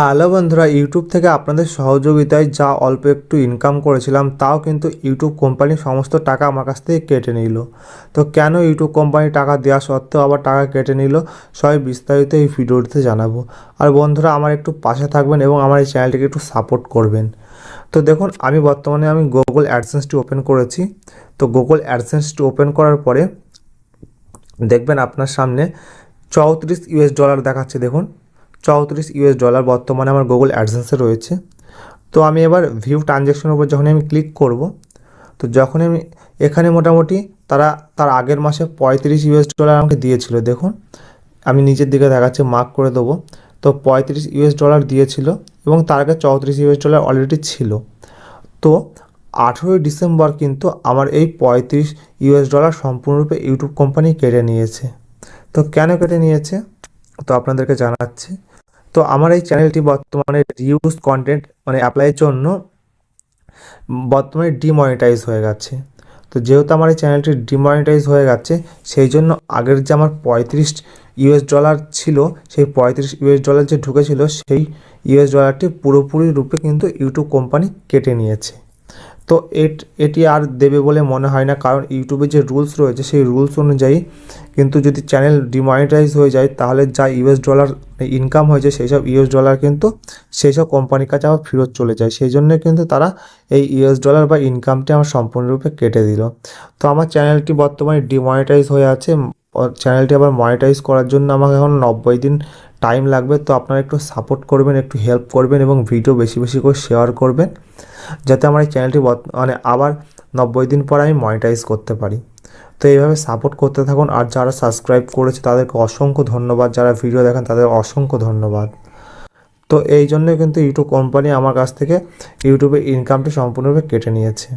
Hello বন্ধুরা, YouTube থেকে আপনাদের সহযোগিতায় যা অল্প একটু ইনকাম করেছিলাম, তাও কিন্তু ইউটিউব কোম্পানি সমস্ত টাকা আমার কাছ থেকে কেটে নিল। তো কেন ইউটিউব কোম্পানি টাকা দেওয়া সত্ত্বেও আবার টাকা কেটে নিল, সবাই বিস্তারিত এই ভিডিওটিতে জানাব। আর বন্ধুরা, আমার একটু পাশে থাকবেন এবং আমার এই চ্যানেলটিকে একটু সাপোর্ট করবেন। তো দেখুন, আমি বর্তমানে আমি গুগল অ্যাডসেন্সটি ওপেন করেছি। তো গুগল অ্যাডসেন্সটি ওপেন করার পরে দেখবেন আপনার সামনে চৌত্রিশ ইউএস ডলার দেখাচ্ছে। দেখুন চৌত্রিশ ইউএস ডলার বর্তমানে আমার গুগল অ্যাডসেন্সে রয়েছে। তো আমি এবার ভিউ ট্রানজ্যাকশনের উপর যখন আমি ক্লিক করব, তো যখন আমি এখানে মোটামুটি তারা, তার আগের মাসে পঁয়ত্রিশ ইউএস ডলার আমাকে দিয়েছিল, দেখুন। আমি নিচের দিকে দেখাচ্ছি মার্ক করে দেবো। তো পঁয়ত্রিশ ইউএস ডলার দিয়েছিল এবং তার আগে চৌত্রিশ ইউএস ডলার অলরেডি ছিল। তো আঠেরোই ডিসেম্বর কিন্তু আমার এই পঁয়ত্রিশ ইউএস ডলার সম্পূর্ণরূপে ইউটিউব কোম্পানি কেটে নিয়েছে। তো কেন কেটে নিয়েছে? তো আপনাদেরকে জানাচ্ছি। তো আমার এই চ্যানেলটি বর্তমানে রিউজ কন্টেন্ট মানে অ্যাপ্লাইয়ের জন্য বর্তমানে ডিমনিটাইজ হয়ে গেছে। তো যেহেতু আমার এই চ্যানেলটি ডিমনিটাইজ হয়ে গেছে, সেই জন্য আগের যে আমার পঁয়ত্রিশ ইউএস ডলার ছিল, সেই পঁয়ত্রিশ ইউএস ডলার যে ঢুকেছিল, সেই ইউএস ডলারটি পুরোপুরি রূপে কিন্তু ইউটিউব কোম্পানি কেটে নিয়েছে। তো এট- আর দেবে বলে মনে হয় না। কারণ ইউটিউবে যে রুলস রয়েছে, সেই রুলস অনুযায়ী কিন্তু যদি চ্যানেল ডিমনিটাইজ হয়ে যায়, তাহলে যা ইউএস ডলার ইনকাম হয়েছে, সেই সব ইউএস ডলার কিন্তু সেই সব কোম্পানির কাছে আবার ফেরত চলে যায়। সেই জন্য কিন্তু তারা এই ইউএস ডলার বা ইনকামটি আমার সম্পূর্ণরূপে কেটে দিল। তো আমার চ্যানেলটি বর্তমানে ডিমনিটাইজ হয়ে আছে। চ্যানেলটি আবার মনিটাইজ করার জন্য আমাকে এখন নব্বই দিন টাইম লাগবে, তো আপনারা একটু সাপোর্ট করবেন, একটু হেল্প করবেন এবং ভিডিও বেশি বেশি করে শেয়ার করবেন, যাতে আমার এই চ্যানেলটি মানে আবার নব্বই দিন পর আমি মনিটাইজ করতে পারি। তো এইভাবে সাপোর্ট করতে থাকুন, আর যারা সাবস্ক্রাইব করেছে তাদেরকে অসংখ্য ধন্যবাদ, যারা ভিডিও দেখেন তাদের অসংখ্য ধন্যবাদ। তো এই জন্যই কিন্তু ইউটিউব কোম্পানি আমার কাছ থেকে ইউটিউবে ইনকামটি সম্পূর্ণরূপে কেটে নিয়েছে।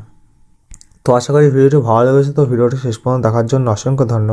তো আশা করি ভিডিওটি ভালো লেগেছে, তো ভিডিওটি শেষ পর্যন্ত দেখার জন্য অসংখ্য ধন্যবাদ।